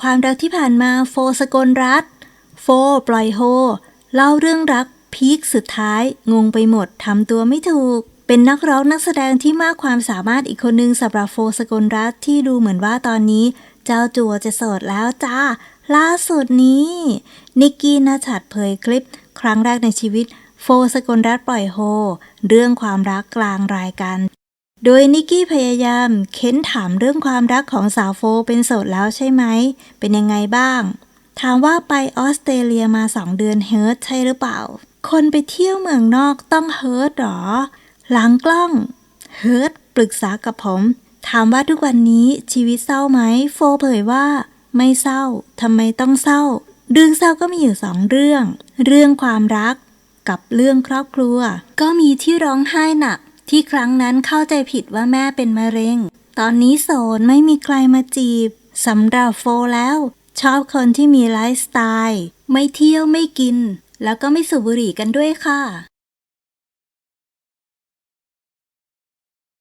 ความรักที่ผ่านมาโฟสกลรัฐ โฟ ปล่อยโฮ เล่าเรื่องรักพีคสุดท้าย งงไปหมดทำตัวไม่ถูก เป็นนักร้องนักแสดงที่มากความสามารถอีกคนนึงสำหรับโฟสกลรัฐที่ดูเหมือนว่าตอนนี้ เจ้าจัวจะโสดแล้วจ้า ล่าสุดนี้ นิกกี้นาชัดเผยคลิป ครั้งแรกในชีวิต โฟสกลรัฐปล่อยโฮ เรื่องความรักกลางรายการ โดยนิกกี้พยายามเค้นถามเรื่องความรักของสาวโฟเป็นโสดแล้วใช่ไหม เป็นยังไงบ้าง ถามว่าไปออสเตรเลียมาสองเดือนเฮิร์ตใช่หรือเปล่า คนไปเที่ยวเมืองนอกต้องเฮิร์ตหรอ หลังกล้องเฮิร์ตปรึกษากับผม ถามว่าทุกวันนี้ชีวิตเศร้าไหม โฟเผยว่า ไม่เศร้าทำไมต้องเศร้า เรื่องเศร้าก็มีอยู่สองเรื่อง เรื่องความรักกับเรื่องครอบครัว ก็มีที่ร้องไห้หนัก ที่ครั้งนั้นเข้าใจผิดว่าแม่เป็นมะเร็ง ตอนนี้โสดไม่มีใครมาจีบสำหรับโฟแล้ว ชอบคนที่มีไลฟ์สไตล์ ไม่เที่ยวไม่กิน แล้วก็ไม่สูบบุหรี่กันด้วยค่ะ